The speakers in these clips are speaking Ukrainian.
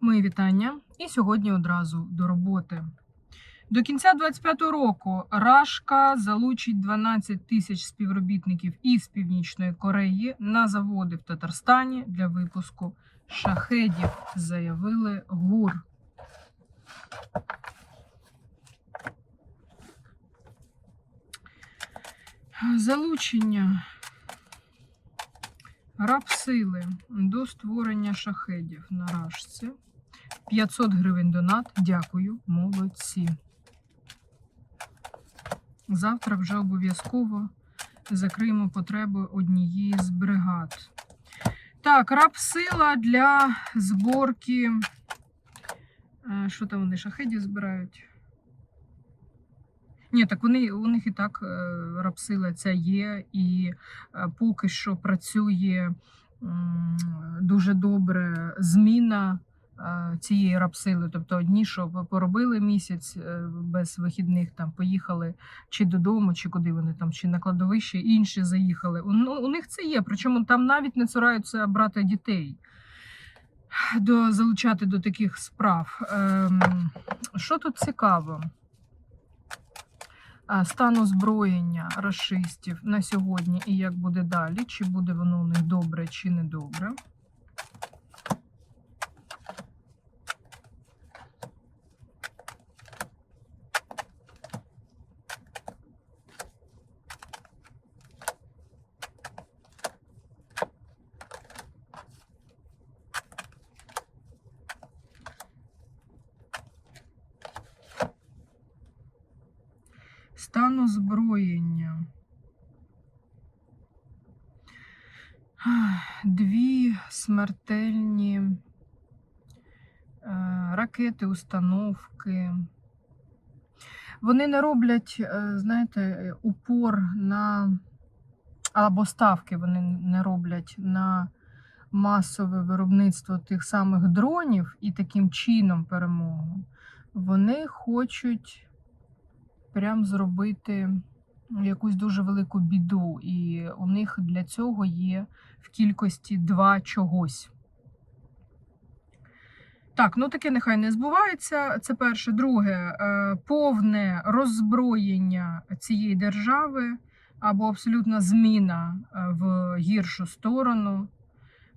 Мої вітання. І сьогодні одразу до роботи. До кінця 2025 року Рашка залучить 12 тисяч співробітників із Північної Кореї на заводи в Татарстані для випуску шахедів, заявили ГУР. Залучення рабсили до створення шахедів на рашці. 500 гривень донат. Дякую, молодці. Завтра вже обов'язково закриємо потреби однієї з бригад. Так, рабсила для зборки. Е, Що там вони шахедів збирають? Ні, так вони у них і так е, рабсила ця є, і е, поки що працює дуже добре зміна цієї рабсили. Тобто одні, що поробили місяць е, без вихідних, там поїхали чи додому, чи куди вони там, чи на кладовище, інші заїхали. Ну, у них це є, причому там навіть не цураються брати дітей. До, залучати до таких справ. Ем, що тут цікаво? стан озброєння расистів на сьогодні і як буде далі, чи буде воно у них добре, чи не добре. Стан озброєння. Дві смертельні е, ракети, установки. Вони не роблять, е, знаєте, упор на або ставки вони не роблять на масове виробництво тих самих дронів і таким чином перемогу. Вони хочуть прям зробити якусь дуже велику біду, і у них для цього є в кількості два чогось. Так, ну таке нехай не збувається. Це перше. Друге, е, повне роззброєння цієї держави або абсолютна зміна е, в гіршу сторону.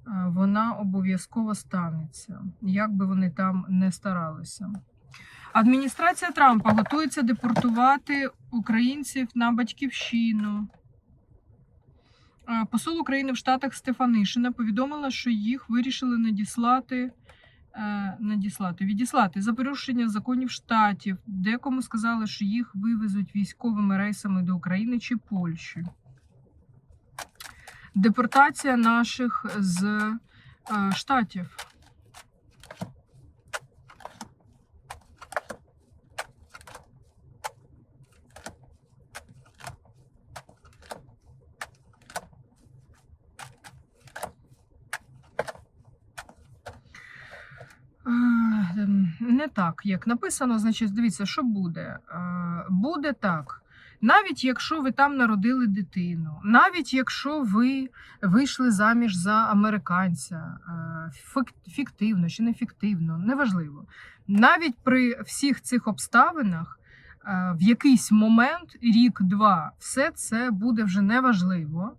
е, Вона обов'язково станеться, як би вони там не старалися. Адміністрація Трампа готується депортувати українців на батьківщину. Е, Посол України в Штатах Стефанишина повідомила, що їх вирішили надіслати, е, надіслати, відіслати за порушення законів штатів. Декому сказали, що їх вивезуть військовими рейсами до України чи Польщі. Депортація наших з е, штатів. Не так, як написано, значить, дивіться, що буде. Буде так. Навіть якщо ви там народили дитину, навіть якщо ви вийшли заміж за американця, е, фіктивно чи не фіктивно, неважливо. Навіть при всіх цих обставинах е, в якийсь момент, рік-два, все це буде вже неважливо.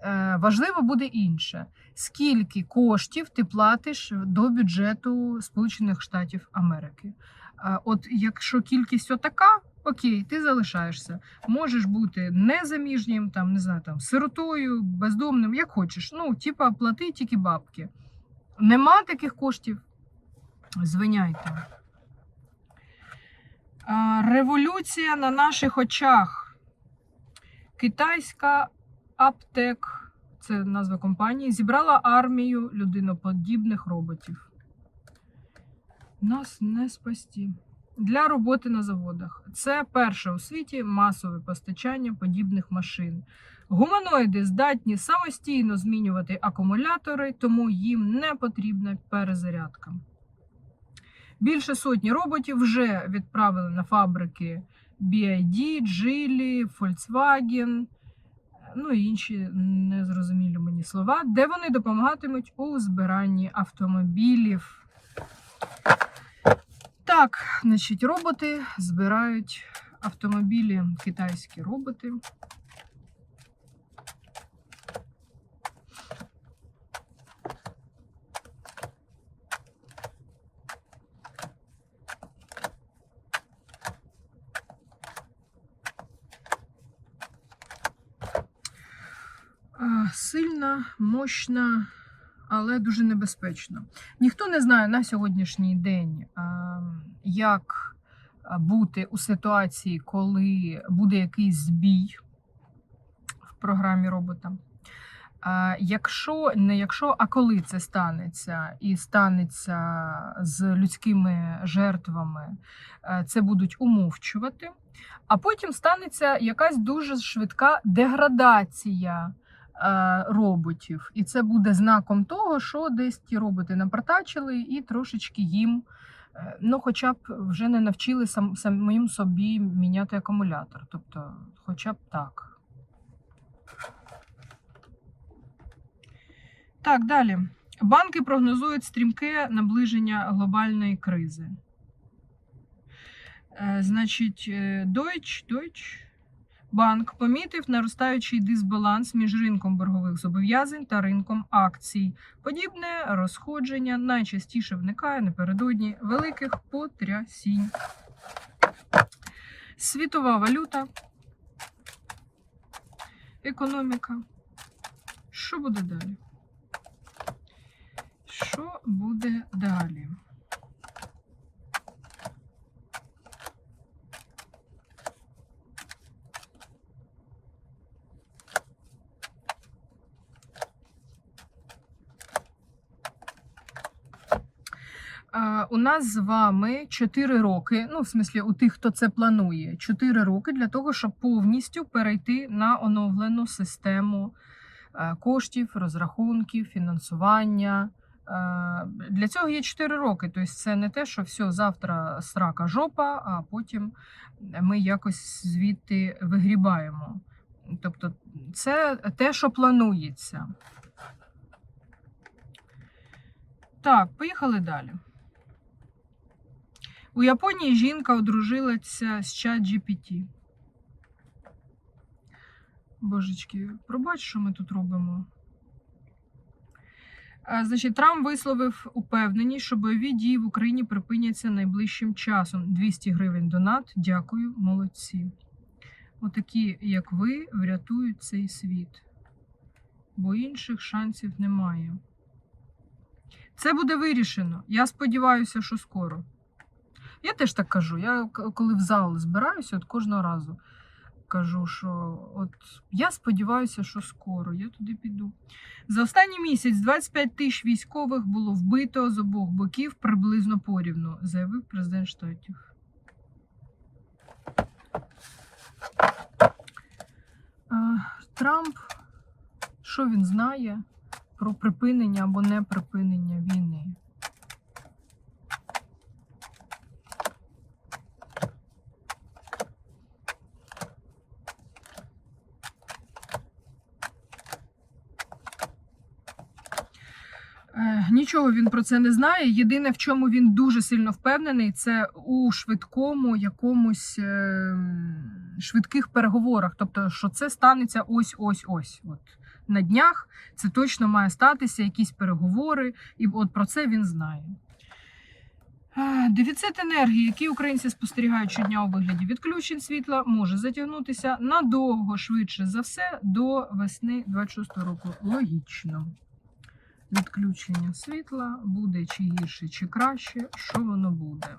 Е, Важливо буде інше скільки коштів ти платиш до бюджету Сполучених Штатів Америки. От якщо кількість отака, окей, ти залишаєшся. Можеш бути незаміжнім, там не знаю, там сиротою, бездомним, як хочеш. Ну, типа, плати тільки бабки. Нема таких коштів. Звиняйте. Революція на наших очах. Китайська аптек це назва компанії, зібрала армію людиноподібних роботів. Нас не спасті. Для роботи на заводах. Це перше у світі масове постачання подібних машин. Гуманоїди здатні самостійно змінювати акумулятори, тому їм не потрібна перезарядка. Більше сотні роботів вже відправили на фабрики BID, Geely, Volkswagen, ну і інші незрозумілі мені слова, де вони допомагатимуть у збиранні автомобілів. Так, значить, роботи збирають автомобілі, китайські роботи. Сильна, мощна, але дуже небезпечна. Ніхто не знає на сьогоднішній день, як бути у ситуації, коли буде якийсь збій в програмі робота. Якщо не якщо, а коли це станеться, і станеться з людськими жертвами, це будуть умовчувати. А потім станеться якась дуже швидка деградація роботів. І це буде знаком того, що десь ті роботи напортачили і трошечки їм, е, ну, хоча б вже не навчили сам, самим собі міняти акумулятор. Тобто, хоча б так. Так, далі. Банки прогнозують стрімке наближення глобальної кризи. Е, Значить, е, Deutsche, Deutsche Банк помітив наростаючий дисбаланс між ринком боргових зобов'язань та ринком акцій. Подібне розходження найчастіше виникає напередодні великих потрясінь. Світова валюта, економіка. Що буде далі? Що буде далі? У нас з вами 4 роки, ну, в смислі, у тих, хто це планує, 4 роки для того, щоб повністю перейти на оновлену систему е, коштів, розрахунків, фінансування. Е, Для цього є 4 роки. Тобто це не те, що все, завтра срака жопа, а потім ми якось звідти вигрібаємо. Тобто, це те, що планується. Так, поїхали далі. У Японії жінка одружилася з чат GPT. Божечки, пробач, що ми тут робимо. Значить, Трамп висловив упевненість, що бойові дії в Україні припиняться найближчим часом. 200 гривень донат. Дякую, молодці. Отакі, як ви, врятують цей світ, бо інших шансів немає. Це буде вирішено. Я сподіваюся, що скоро. Я теж так кажу. Я коли в зал збираюся, от кожного разу кажу, що от я сподіваюся, що скоро я туди піду. За останній місяць 25 тисяч військових було вбито з обох боків приблизно порівну, заявив президент штатів. Трамп, що він знає про припинення або не припинення війни? Нічого він про це не знає. Єдине, в чому він дуже сильно впевнений, це у швидкому якомусь е, швидких переговорах. Тобто, що це станеться ось ось ось. От на днях це точно має статися, якісь переговори, і от про це він знає. Дефіцит енергії, який українці спостерігають щодня у вигляді відключень світла, може затягнутися надовго швидше за все до весни 26 року. Логічно відключення світла буде чи гірше, чи краще, що воно буде.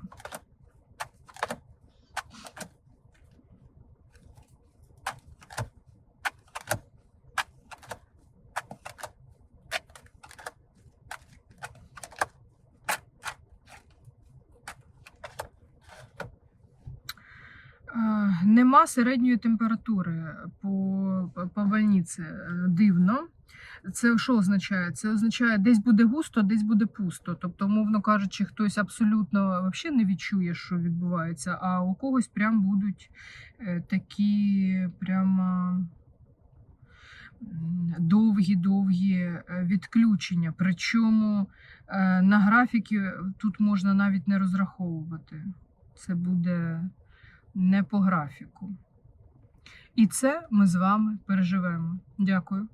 Е, Нема середньої температури по, по, больниці. Е, Дивно. Це що означає? Це означає, десь буде густо, десь буде пусто. Тобто, мовно кажучи, хтось абсолютно взагалі не відчує, що відбувається, а у когось прям будуть е, такі прямо довгі-довгі е, відключення. Причому е, на графіки тут можна навіть не розраховувати. Це буде не по графіку. І це ми з вами переживемо. Дякую.